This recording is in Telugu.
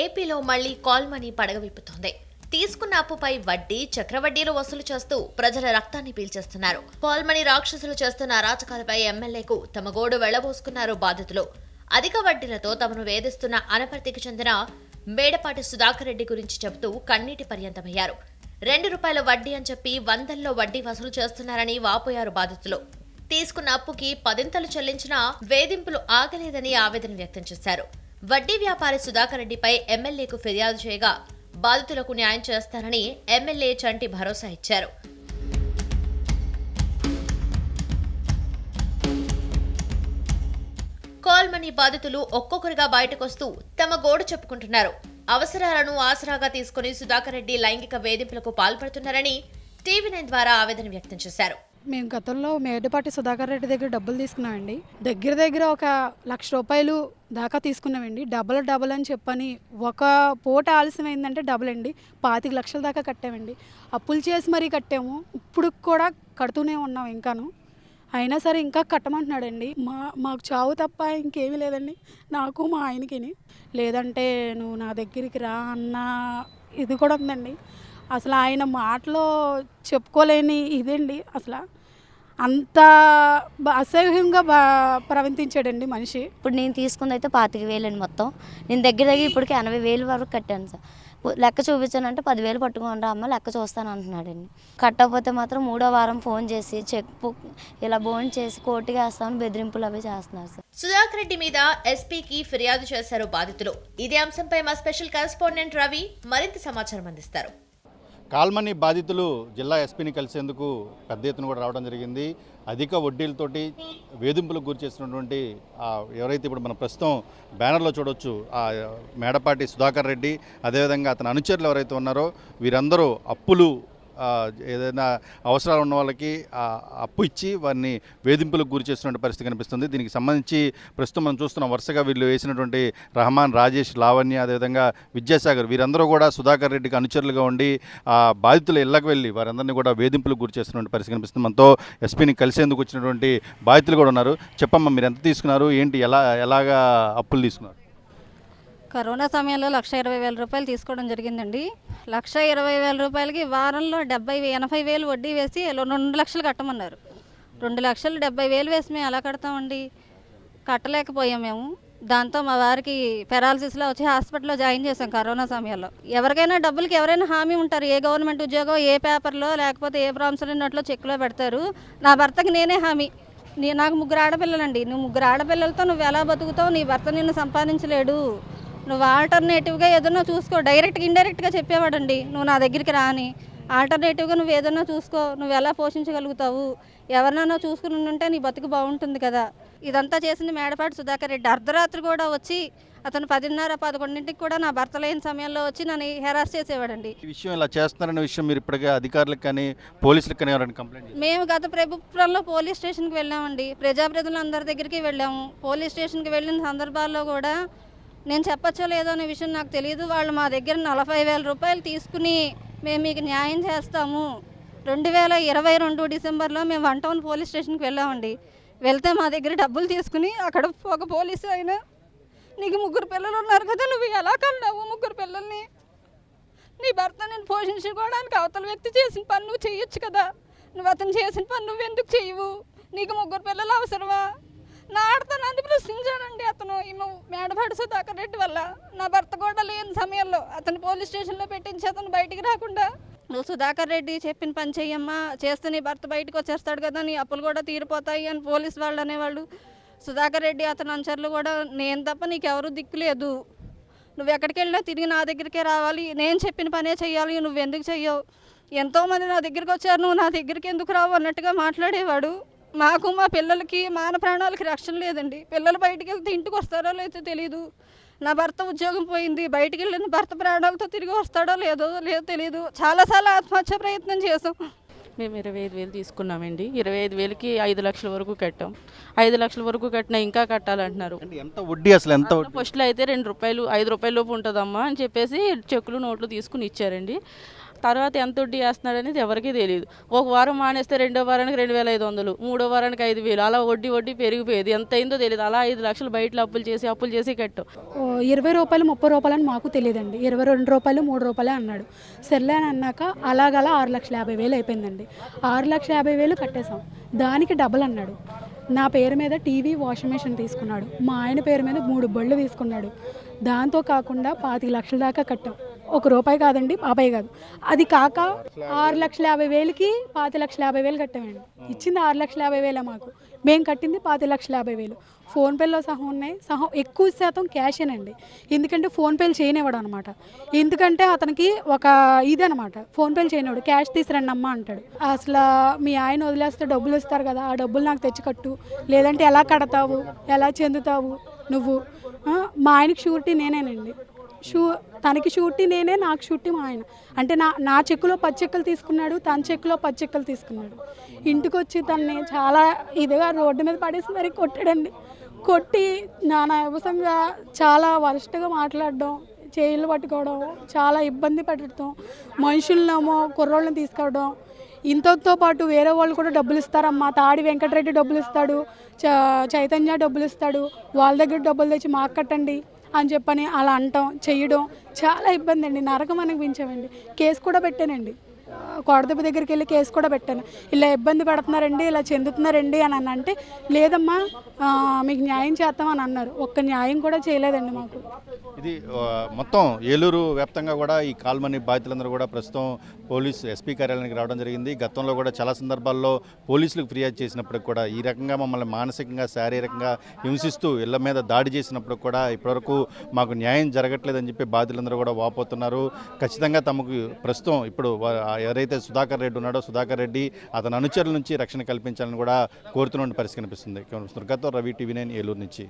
ఏపీలో మళ్ళీ కాల్ మనీ పడగవిప్పుతోంది తీసుకున్న అప్పుపై వడ్డీ చక్రవడ్డీలు వసూలు చేస్తూ ప్రజల రక్తాన్ని పీల్చేస్తున్నారు. కాల్మని రాక్షసులు చేస్తున్న అరాచకాలపై ఎమ్మెల్యేకు తమ గోడు వెళ్ళబోసుకున్నారు బాధితులు. అధిక వడ్డీలతో తమను వేధిస్తున్న అనపర్తికి చెందిన మేడపాటి సుధాకర్ రెడ్డి గురించి చెబుతూ కన్నీటి పర్యంతమయ్యారు. రెండు రూపాయల వడ్డీ అని చెప్పి వందల్లో వడ్డీ వసూలు చేస్తున్నారని వాపోయారు బాధితులు. తీసుకున్న అప్పుకి పదింతలు చెల్లించినా వేధింపులు ఆగలేదని ఆవేదన వ్యక్తం చేశారు. వడ్డీ వ్యాపారి సుధాకర్ రెడ్డిపై ఎమ్మెల్యేకు ఫిర్యాదు చేయగా బాధితులకు న్యాయం చేస్తారని ఎమ్మెల్యే చంటి భరోసా ఇచ్చారు. కాల్మనీ బాధితులు ఒక్కొక్కరిగా బయటకొస్తూ తమ గోడు చెప్పుకుంటున్నారు. అవసరాలను ఆసరాగా తీసుకుని సుధాకర్ రెడ్డి లైంగిక వేధింపులకు పాల్పడుతున్నారని టీవీ నైన్ ద్వారా ఆవేదన వ్యక్తం చేశారు. మేము గతంలో మేడపాటి సుధాకర్ రెడ్డి దగ్గర డబ్బులు తీసుకున్నామండి. దగ్గర దగ్గర ఒక లక్ష రూపాయలు దాకా తీసుకున్నామండి. డబల్ డబల్ అని చెప్పని ఒక పూట ఆలస్యం అయిందంటే డబల్ అండి. పాతిక లక్షల దాకా కట్టామండి. అప్పులు చేసి మరీ కట్టాము. ఇప్పుడు కూడా కడుతూనే ఉన్నాం ఇంకాను. అయినా సరే ఇంకా కట్టమంటున్నాడండి. మా మాకు చావు తప్ప ఇంకేమీ లేదండి. నాకు మా ఆయనకిని. లేదంటే నువ్వు నా దగ్గరికి రా అన్న ఇది కూడా ఉందండి. అసలు ఆయన మాటలో చెప్పుకోలేని ఇదండి అసలు. అంత అసహ్యంగా బా ప్రవర్తించాడండి మనిషి. ఇప్పుడు నేను తీసుకుంది అయితే పాతిక వేలండి మొత్తం. నేను దగ్గర దగ్గర ఇప్పటికి ఎనభై వేలు వరకు కట్టాను సార్. లెక్క చూపించానంటే పదివేలు పట్టుకోండి అమ్మ లెక్క చూస్తాను అంటున్నాడండి. కట్టకపోతే మాత్రం మూడో వారం ఫోన్ చేసి చెక్ బుక్ ఇలా బోన్ చేసి కోర్టుకి వేస్తామని బెదిరింపులు అవి చేస్తున్నారు సార్. సుధాకర్ రెడ్డి మీద ఎస్పీకి ఫిర్యాదు చేశారు బాధితులు. ఇదే అంశంపై మా స్పెషల్ కరెస్పాండెంట్ రవి మరింత సమాచారం అందిస్తారు. కాల్మని బాధితులు జిల్లా ఎస్పీని కలిసేందుకు పెద్ద ఎత్తున కూడా రావడం జరిగింది. అధిక వడ్డీలతోటి వేధింపులకు గురి చేసినటువంటి ఎవరైతే ఇప్పుడు మనం ప్రస్తుతం బ్యానర్లో చూడొచ్చు ఆ మేడపాటి సుధాకర్ రెడ్డి అదేవిధంగా అతని అనుచరులు ఎవరైతే ఉన్నారో వీరందరూ అప్పులు ఏదైనా అవసరాలు ఉన్న వాళ్ళకి అప్పు ఇచ్చి వారిని వేధింపులకు గురి చేస్తున్న పరిస్థితి కనిపిస్తుంది. దీనికి సంబంధించి ప్రస్తుతం మనం చూస్తున్నాం వరుసగా వీళ్ళు వేసినటువంటి రహమాన్ రాజేష్ లావణ్య అదేవిధంగా విద్యాసాగర్ వీరందరూ కూడా సుధాకర్ రెడ్డికి అనుచరులుగా ఉండి ఆ బాధితుల ఇళ్ళకు వెళ్ళి వారందరినీ కూడా వేధింపులకు గురి చేస్తున్నటువంటి పరిస్థితి కనిపిస్తుంది. మనతో ఎస్పీని కలిసేందుకు వచ్చినటువంటి బాధితులు కూడా ఉన్నారు. చెప్పమ్మా మీరు ఎంత తీసుకున్నారు? ఏంటి? ఎలా ఎలాగా అప్పులు తీసుకున్నారు? కరోనా సమయంలో లక్ష ఇరవై వేల రూపాయలు తీసుకోవడం జరిగిందండి. లక్ష ఇరవై వేల రూపాయలకి వారంలో డెబ్బై ఎనభై వేలు వడ్డీ వేసి రెండు లక్షలు కట్టమన్నారు. రెండు లక్షలు డెబ్బై వేలు వేసి మేము ఎలా కడతామండి? కట్టలేకపోయాం మేము. దాంతో మా వారికి పెరాలసిస్లో వచ్చి హాస్పిటల్లో జాయిన్ చేశాం కరోనా సమయంలో. ఎవరికైనా డబ్బులకి ఎవరైనా హామీ ఉంటారు. ఏ గవర్నమెంట్ ఉద్యోగం ఏ పేపర్లో లేకపోతే ఏ ప్రామిసరీ నోట్లో చెక్లో పెడతారు. నా భర్తకి నేనే హామీ. నీ నాకు ముగ్గురు ఆడపిల్లలండి. నువ్వు ముగ్గురు ఆడపిల్లలతో నువ్వు ఎలా బతుకుతావు? నీ భర్త నిన్ను సంపాదించలేడు. నువ్వు ఆల్టర్నేటివ్గా ఏదన్నా చూసుకో. డైరెక్ట్గా ఇండైరెక్ట్గా చెప్పేవాడండి. నువ్వు నా దగ్గరికి రాని ఆల్టర్నేటివ్గా నువ్వు ఏదన్నా చూసుకో. నువ్వు ఎలా పోషించగలుగుతావు? ఎవరినైనా చూసుకుని ఉంటే నీ బతుకు బాగుంటుంది కదా. ఇదంతా చేసింది మేడపాటి సుధాకర్ రెడ్డి. అర్ధరాత్రి కూడా వచ్చి అతను పదిన్నర పదకొండింటికి కూడా నా భర్త లేని సమయంలో వచ్చి నన్ను హెరాస్ చేసేవాడండి. ఈ విషయం ఇలా చేస్తున్నారనే విషయం మీరు ఇప్పటికే అధికారులకు కానీ పోలీసులకు కానీ ఎవరైనా కంప్లైంట్? మేము గత ప్రభుత్వంలో పోలీస్ స్టేషన్కి వెళ్ళామండి. ప్రజాప్రతినిధులందరి దగ్గరికి వెళ్ళాము. పోలీస్ స్టేషన్కి వెళ్ళిన సందర్భాల్లో కూడా నేను చెప్పచ్చో లేదో అనే విషయం నాకు తెలియదు వాళ్ళు మా దగ్గర నలభై వేల రూపాయలు తీసుకుని మేము మీకు న్యాయం చేస్తాము. రెండు వేల ఇరవై రెండు డిసెంబర్లో మేము వన్ టౌన్ పోలీస్ స్టేషన్కి వెళ్ళామండి. వెళ్తే మా దగ్గర డబ్బులు తీసుకుని అక్కడ ఒక పోలీసు ఆయన నీకు ముగ్గురు పిల్లలు ఉన్నారు కదా నువ్వు ఎలా కన్నావు ముగ్గురు పిల్లల్ని? నీ భర్త నేను పోషించుకోవడానికి అవతల వ్యక్తి చేసిన పని నువ్వు చేయొచ్చు కదా. నువ్వు అతను చేసిన పని నువ్వు ఎందుకు చేయవు? నీకు ముగ్గురు పిల్లలు అవసరమా? ప్రశ్నించాడండి మేడపాటి సుధాకర్ రెడ్డి వల్ల నా భర్త కూడా లేని సమయంలో అతను పోలీస్ స్టేషన్లో పెట్టించి అతను బయటికి రాకుండా నువ్వు సుధాకర్ రెడ్డి చెప్పిన పని చెయ్యమ్మా చేస్తే నీ భర్త బయటకు వచ్చేస్తాడు కదా నీ అప్పులు కూడా తీరిపోతాయి అని పోలీస్ వాళ్ళు అనేవాళ్ళు. సుధాకర్ రెడ్డి అతని అనుచరులు కూడా నేను తప్ప నీకెవరూ దిక్కు లేదు. నువ్వు ఎక్కడికి వెళ్ళినా తిరిగి నా దగ్గరికే రావాలి. నేను చెప్పిన పనే చెయ్యాలి. నువ్వు ఎందుకు చెయ్యవు? ఎంతోమంది నా దగ్గరికి వచ్చారు. నువ్వు నా దగ్గరికి ఎందుకు రావు? అన్నట్టుగా మాట్లాడేవాడు. మాకు మా పిల్లలకి మాన ప్రాణాలకి రక్షణ లేదండి. పిల్లలు బయటికి వెళ్తే ఇంటికి వస్తారో లేదో తెలియదు నా భర్త ఉద్యోగం పోయింది. బయటికి వెళ్ళిన భర్త ప్రాణాలతో తిరిగి వస్తాడో లేదో లేదో తెలియదు చాలాసార్లు ఆత్మహత్య ప్రయత్నం చేసాం మేము ఇరవై ఐదు వేలు తీసుకున్నామండి. ఇరవై ఐదు వేలకి ఐదు లక్షల వరకు కట్టాం. ఐదు లక్షల వరకు కట్టినా ఇంకా కట్టాలంటున్నారు. అంటే ఎంత వడ్డీ అసలు? ఎంత వడ్డీ? ఫస్ట్లో అయితే రెండు రూపాయలు ఐదు రూపాయల లోపు ఉంటుందమ్మా అని చెప్పేసి చెక్కులు నోట్లు తీసుకుని ఇచ్చారండి. తర్వాత ఎంత వడ్డీ వేస్తున్నాడు అనేది ఎవరికీ తెలియదు ఒక వారం మానేస్తే రెండో వారానికి రెండు వేల ఐదు వందలు మూడో వారానికి ఐదు వేలు అలా వడ్డీ వడ్డీ పెరిగిపోయేది. ఎంత అయిందో తెలియదు అలా ఐదు లక్షలు బయటలో అప్పులు చేసి అప్పులు చేసి కట్టాం. ఇరవై రూపాయలు ముప్పై రూపాయలు అని మాకు తెలియదండి ఇరవై రెండు రూపాయలు మూడు రూపాయలు అన్నాడు. సర్లే అని అన్నాక అలాగలా ఆరు లక్షల యాభై వేలు అయిపోయిందండి. ఆరు లక్షల యాభై వేలు కట్టేశాం. దానికి డబల్ అన్నాడు. నా పేరు మీద టీవీ వాషింగ్ మెషిన్ తీసుకున్నాడు. మా ఆయన పేరు మీద మూడు బళ్ళు తీసుకున్నాడు. దాంతో కాకుండా పాతిక లక్షల దాకా కట్టాం. ఒక రూపాయి కాదండి పాపాయి కాదు అది కాక ఆరు లక్షల యాభై వేలకి పాతి లక్షల యాభై వేలు కట్టామండి. ఇచ్చింది ఆరు లక్షల యాభై వేలే మాకు. మేము కట్టింది పాతి లక్షల యాభై వేలు. ఫోన్పేలో సహా ఉన్నాయి. సహా ఎక్కువ శాతం క్యాషేనండి ఎందుకంటే ఫోన్పేలు చేయనివాడు అనమాట ఎందుకంటే అతనికి ఒక ఇది అనమాట ఫోన్పేలు చేయనివాడు క్యాష్ తీసిరండి అమ్మ అంటాడు. అసలు మీ ఆయన వదిలేస్తే డబ్బులు ఇస్తారు కదా. ఆ డబ్బులు నాకు తెచ్చి కట్టు లేదంటే ఎలా కడతావు? ఎలా చెందుతావు నువ్వు? మా ఆయనకి షూరిటీ నేనేనండి. షూ తనకి షూరిటీ నేనే నాకు షూరిటీ మా ఆయన. అంటే నా నా చెక్కులో పచ్చెక్కలు తీసుకున్నాడు తన చెక్కులో పచ్చెక్కలు తీసుకున్నాడు. ఇంటికి వచ్చి తనని చాలా ఇదిగా రోడ్డు మీద పడేసి మరి కొట్టాడండి. కొట్టి నానా వ్యవసంగా చాలా వరస్ట్గా మాట్లాడడం చేయిలు పట్టుకోవడం చాలా ఇబ్బంది పెట్టడం మనుషులనేమో కుర్రోళ్ళని తీసుకోవడం ఇంతతో పాటు వేరే వాళ్ళు కూడా డబ్బులు ఇస్తారమ్మా. తాడి వెంకటరెడ్డి డబ్బులు ఇస్తాడు చ చైతన్య డబ్బులు ఇస్తాడు. వాళ్ళ దగ్గర డబ్బులు తెచ్చి మాకు కట్టండి. అని చెప్పని అలా అంటాం చేయడం చాలా ఇబ్బంది అండి. నరకం అనిపించామండి. కేసు కూడా పెట్టానండి. కోడదెబ్బ దగ్గరికి వెళ్ళి కేసు కూడా పెట్టాను. ఇలా ఇబ్బంది పడుతున్నారండి ఇలా చెందుతున్నారండి అని అని అంటే లేదమ్మా మీకు న్యాయం చేస్తామని అన్నారు. ఒక్క న్యాయం కూడా చేయలేదండి మాకు. ఇది మొత్తం ఏలూరు వ్యాప్తంగా కూడా ఈ కాల్మనీ బాధితులందరూ కూడా ప్రస్తుతం పోలీస్ ఎస్పీ కార్యాలయానికి రావడం జరిగింది. గతంలో కూడా చాలా సందర్భాల్లో పోలీసులకు ఫిర్యాదు చేసినప్పటికి కూడా ఈ రకంగా మమ్మల్ని మానసికంగా శారీరకంగా హింసిస్తూ ఇళ్ళ మీద దాడి చేసినప్పుడు కూడా ఇప్పటివరకు మాకు న్యాయం జరగట్లేదని చెప్పి బాధితులందరూ కూడా వాపోతున్నారు. ఖచ్చితంగా తమకు ప్రస్తుతం ఇప్పుడు ఎవరైతే సుధాకర్ రెడ్డి ఉన్నాడో సుధాకర్ రెడ్డి అతని అనుచరుల నుంచి రక్షణ కల్పించాలని కూడా కోరుతున్న పరిస్థితి కనిపిస్తుంది. దుర్గతో రవి టీవీ నైన్ ఏలూరు నుంచి.